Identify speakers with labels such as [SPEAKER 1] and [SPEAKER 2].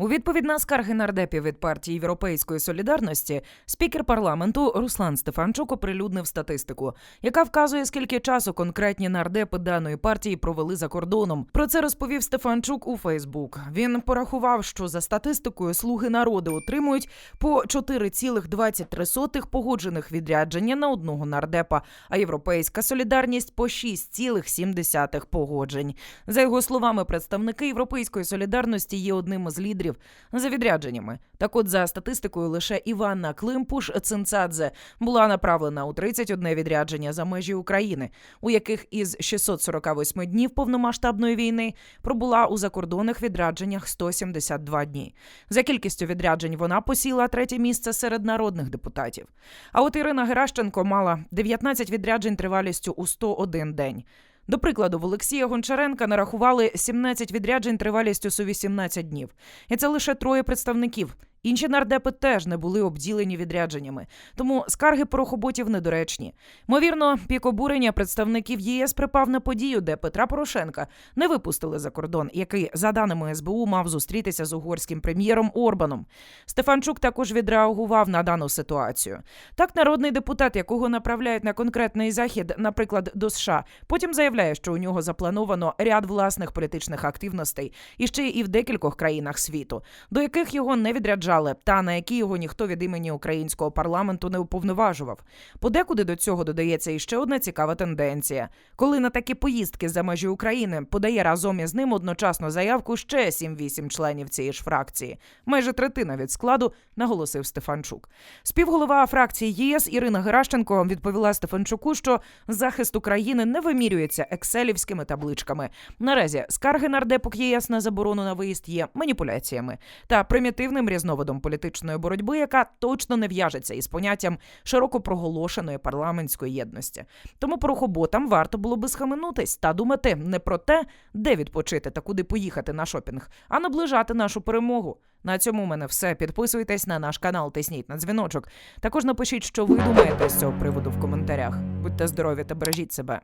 [SPEAKER 1] У відповідь на скарги нардепів від партії Європейської солідарності спікер парламенту Руслан Стефанчук оприлюднив статистику, яка вказує, скільки часу конкретні нардепи даної партії провели за кордоном. Про це розповів Стефанчук у Фейсбук. Він порахував, що за статистикою слуги народу отримують по 4,23 погоджених відрядження на одного нардепа, а європейська солідарність по 6,7 погоджень. За його словами, представники європейської солідарності є одним із лідерів за відрядженнями. Так от, за статистикою, лише Іванна Климпуш Цинцадзе була направлена у 31 відрядження за межі України, у яких із 648 днів повномасштабної війни пробула у закордонних відрядженнях 172 дні. За кількістю відряджень вона посіла третє місце серед народних депутатів. А от Ірина Геращенко мала 19 відряджень тривалістю у 101 день. До прикладу, в Олексія Гончаренка нарахували 17 відряджень тривалістю у 18 днів. І це лише троє представників. Інші нардепи теж не були обділені відрядженнями, тому скарги порохоботів недоречні. Ймовірно, пік обурення представників ЄС припав на подію, де Петра Порошенка не випустили за кордон, який, за даними СБУ, мав зустрітися з угорським прем'єром Орбаном. Стефанчук також відреагував на дану ситуацію. Так, народний депутат, якого направляють на конкретний захід, наприклад, до США, потім заявляє, що у нього заплановано ряд власних політичних активностей і ще і в декількох країнах світу, до яких його не відряджали, та на які його ніхто від імені українського парламенту не уповноважував. Подекуди до цього додається іще одна цікава тенденція: коли на такі поїздки за межі України подає разом із ним одночасно заявку ще 7-8 членів цієї ж фракції, майже третина від складу, наголосив Стефанчук. Співголова фракції ЄС Ірина Геращенко відповіла Стефанчуку, що захист України не вимірюється екселівськими табличками. Наразі скарги нардепок ЄС на заборону на виїзд є маніпуляціями та примітивним різновидом політичної боротьби, яка точно не в'яжеться із поняттям широко проголошеної парламентської єдності. Тому порохоботам варто було би схаменутись та думати не про те, де відпочити та куди поїхати на шопінг, а наближати нашу перемогу. На цьому у мене все. Підписуйтесь на наш канал, тисніть на дзвіночок. Також напишіть, що ви думаєте з цього приводу в коментарях. Будьте здорові та бережіть себе.